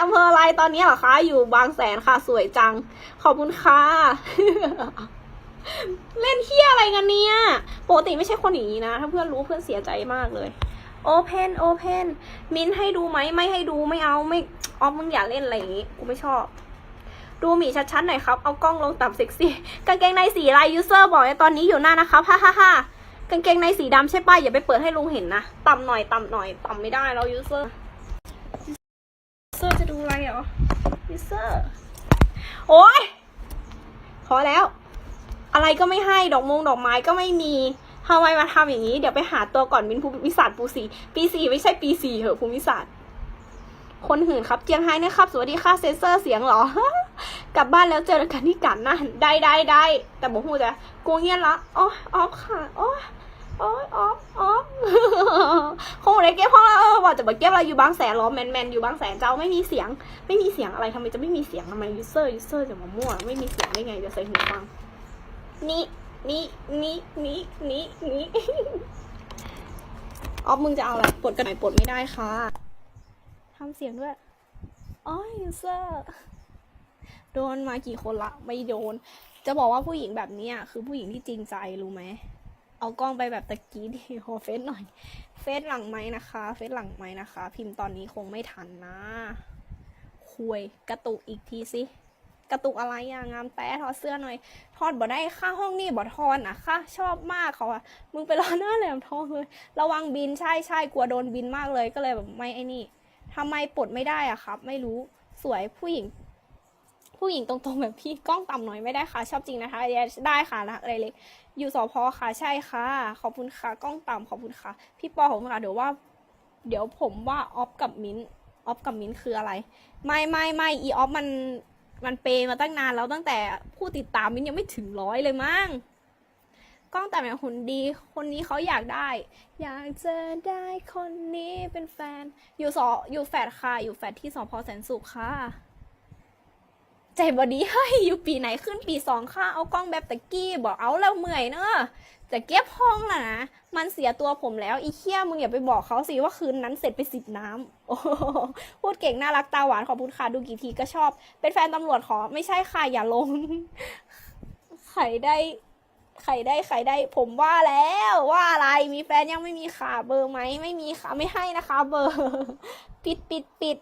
อำเภออะไรตอนนี้เหรอคะ อยู่บางแสนค่ะ สวยจัง ขอบคุณค่ะ เล่นเที่ยอะไรกันเนี่ย ปกติไม่ใช่คนอย่างนี้นะ ถ้าเพื่อนรู้เพื่อนเสียใจมากเลย โอเพนโอเพนมินให้ดูไหม ไม่ให้ดูไม่เอาไม่ออฟมึงอย่าเล่นอะไรอย่างนี้ กูไม่ชอบ ดูหมีชัดๆหน่อยครับ เอากล้องลงต่ำเซ็กซี่ กางเกงในสีอะไรยูเซอร์บอกในตอนนี้อยู่หน้านะครับฮ่าฮ่าฮ่ากางเกงในสีดำใช่ป่ะอย่าไปเปิดให้ลุงเห็นนะ ต่ำหน่อยต่ำหน่อย ต่ำไม่ได้แล้วยูเซอร์ยูเซอร์ อะไรเหรอยูเซอร์โอ๊ยพอแล้ว อะไรก็ไม่ให้ดอกมงดอกไม้ก็ไม่มีทำไมมาทำอย่างนี้ เดี๋ยวไปหาตัวก่อนมินภูมิศาสตร์ปูสีปีสี่ไม่ใช่ปีสี่เหอะภูมิศาสตร์คนหื่นครับเจียงไฮ้นะครับ สวัสดีค่ะเซนเซอร์เสียงเหรอ กลับบ้านแล้วเจอกันที่กันนะได้ได้ได้แต่บอกพูจะกูเงียบละอ๋อออฟค่ะอ๋อ อ๋อออฟอคงเลยเก็บห้องแล้วเออบอกจะบอกเก็บเรอยู่บางแสนเหรอแมนแมนอยู่บางแสนเจ้าไม่มีเสียง ไม่มีเสียงอะไรทำไมจะไม่มีเสียงทำไมยูเซอร์ยูเซอร์จะมามั่วไม่มีเสียงได้ไงจะใส่หูฟังนี่นี่นี่นี่นี่นี่ออฟมึงจะเอาอะไรปลดกันไหนปลดไม่ได้ค่ะทำเสียงด้วยอ๋อยูเซอร์โดนมากี่คนละ ไม่โดน จะบอกว่าผู้หญิงแบบนี้คือผู้หญิงที่จริงใจรู้ไหม เอากล้องไปแบบตะกี้ดิโอเฟซหน่อย เฟซหลังไหมนะคะ เฟซหลังไหมนะคะ พิมพ์ตอนนี้คงไม่ทันนะ คุยกระตุกอีกทีสิกระตุกอะไรอะงงามแต้ทอดเสื้อหน่อย ทอดบ่ได้ค่าห้องนี่บ่ทอนอะค่ะชอบมากเขาอะมึงไปรอหน้าแหลมทองเลย ระวังบินใช่ใช่กลัวโดนบินมากเลยก็เลยแบบไม่ไอ้นี่ทำไมปลดไม่ได้อะครับ ไม่รู้สวยผู้หญิง ผู้หญิงตรงๆแบบพี่กล้องต่ำหน่อยไม่ได้ค่ะ ชอบจริงนะคะได้ค่ะนะอะไรเล็กอยู่สพค่ะใช่ค่ะ ขอบคุณค่ะกล้องต่ำขอบคุณค่ะ พี่ปอผมค่ะเดี๋ยวว่า เดี๋ยวผมว่าออฟกับมิ้นออฟกับมิ้นคืออะไร ไม่ไม่ไม่อีออฟมันมันเปย์มาตั้งนานแล้วตั้งแต่ผู้ติดตามมิ้นยังไม่ถึงร้อยเลยมั้งกล้องแต่แบบหุ่นดี คนนี้เขาอยากได้ อยากจะได้คนนี้เป็นแฟน อยู่สออยู่แฟดค่ะ อยู่แฟดที่สพแสนสุขค่ะ ใจบอดีเฮ้อยู่ปีไหนขึ้นปีสองค่ะเอากล้องแบบตะกี้บอกเอาแล้วเมื่อยเนอะจะเก็บห้องล่ะนะมันเสียตัวผมแล้วอีเคี้ยมึงอย่าไปบอกเขาสิว่าคืนนั้นเสร็จไปสิบน้ำโอ้พูดเก่งน่ารักตาหวานขอบคุณค่ะดูกี่ทีก็ชอบ เป็นแฟนตำรวจขอไม่ใช่ค่ะอย่าลงไข่ได้ไข่ได้ไข่ได้ผมว่าแล้วว่าอะไรมีแฟนยังไม่มีค่ะเบอร์ไหมไม่มีค่ะไม่ให้นะคะ เบอร์ ปิดปิดปิด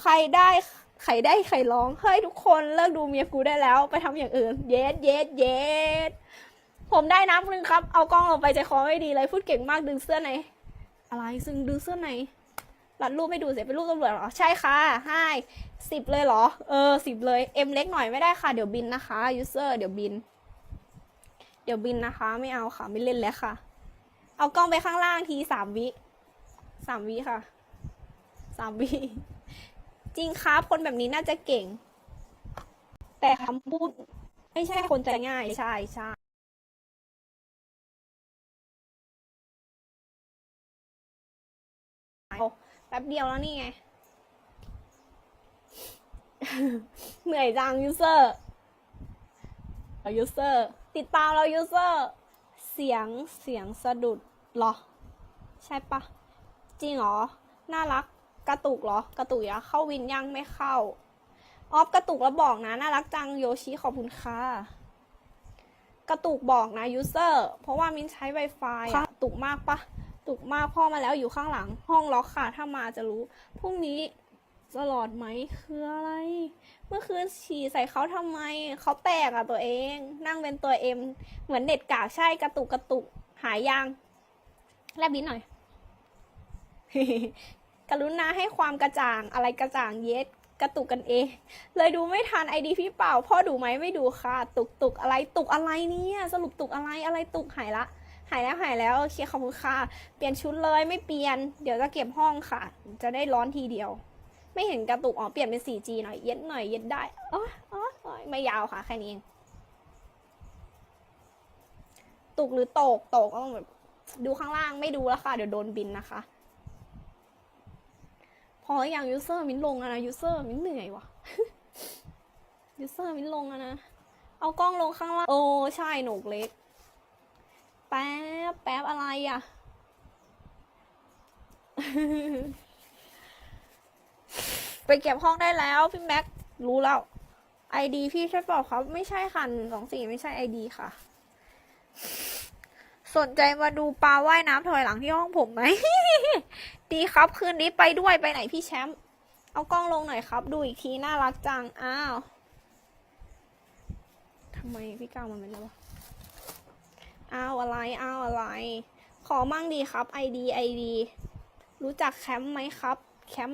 ใครได้ ใครได้ใครร้อง เฮ้ยทุกคนเลิกดูเมียกูได้แล้ว ไปทำอย่างอื่น เย็ดเย็ดเย็ดผมได้น้ำหนึ่งครับ เอากล้องลงไปใจคอไม่ดีเลย พูดเก่งมากดึงเสื้อไหนอะไรซึ่งดึงเสื้อไหนรัดรูปไม่ดูเสียเป็นรูปตำรวจเหรอ ใช่ค่ะให้สิบเลยเหรอ เออสิบเลย เอ็มเล็กหน่อยไม่ได้ค่ะ เดี๋ยวบินนะคะ ยูเซอร์เดี๋ยวบิน เดี๋ยวบินนะคะ ไม่เอาค่ะ ไม่เล่นแล้วค่ะ เอากล้องไปข้างล่างทีสามวิสามวิค่ะ สามวิ จริงครับคนแบบนี้น่าจะเก่ง แต่คำพูดไม่ใช่คนใจง่ายใช่ใช่เอาแป๊บเดียวแล้วนี่ไง เหนื่อยจังยูเซอร์ยูเซอร์ ติดตามเรายูเซอร์ เสียงเสียงสะดุดเหรอ ใช่ปะ จริงหรอ น่ารัก กระตุกเหรอ กระตุกอะเข้าวินยังไม่เข้า ออฟกระตุกแล้วบอกนะ น่ารักจังโยชิขอบคุณค่ะ กระตุกบอกนะยูเซอร์ เพราะว่ามินใช้ Wi-Fi อะตุกมากปะตุกมากพ่อมาแล้วอยู่ข้างหลัง ห้องล็อกค่ะ ถ้ามาจะรู้ พรุ่งนี้ตลอดไหมคืออะไร เมื่อคืนฉี่ใส่เขาทำไม เขาแตกอะตัวเอง นั่งเป็นตัวเอ็ม เหมือนเด็ดกากใช่กระตุกกระตุก หายยังแลบลิ้นหน่อย กรุณาให้ความกระจ่างอะไรกระจ่างเย็ดกระตุกกันเอง เลยดูไม่ทันไอดีพี่เป่า พ่อดูไหมไม่ดูค่ะ ตุกตุกอะไรตุกอะไรเนี่ยสรุปตุกอะไรอะไรตุกหายละ หายแล้วหายแล้วโอเคขอบคุณค่ะ เปลี่ยนชุดเลยไม่เปลี่ยน เดี๋ยวจะเก็บห้องค่ะ จะได้ร้อนทีเดียว ไม่เห็นกระตุกอ๋อเปลี่ยนเป็น 4G หน่อยเย็ดหน่อยเย็ดได้อ๋ออ๋ออ๋อไม่ยาวค่ะแค่นี้เองตุกหรือตกตกก็ต้องแบบดูข้างล่างไม่ดูแล้วค่ะ เดี๋ยวโดนบินนะคะ พออย่างยูเซอร์มิ้นลงอะนะยูเซอร์มิ้นเหนื่อยว่ะยูเซอร์มิ้นลงอะนะ เอากล้องลงข้างล่าง โอ้ ใช่หนกเล็ก แป๊บ แป๊บอะไรอะไปเก็บห้องได้แล้วพี่แม็ก รู้แล้วไอดีพี่ใช่เปล่าครับ ไม่ใช่ค่ะหนึ่งสองสี่ไม่ใช่ไอดีค่ะ สนใจมาดูปลาว่ายน้ำถอยหลังที่ห้องผมไหม ดีครับคืนนี้ไปด้วยไปไหนพี่แชมป์ เอากล้องลงหน่อยครับ ดูอีกทีน่ารักจัง อ้าวทำไมพี่ก้าวมันเป็นอะไรวะอ้าวอะไรอ้าวอะไร ขอมั่งดีครับ ID ID รู้จักแคมป์ไหมครับ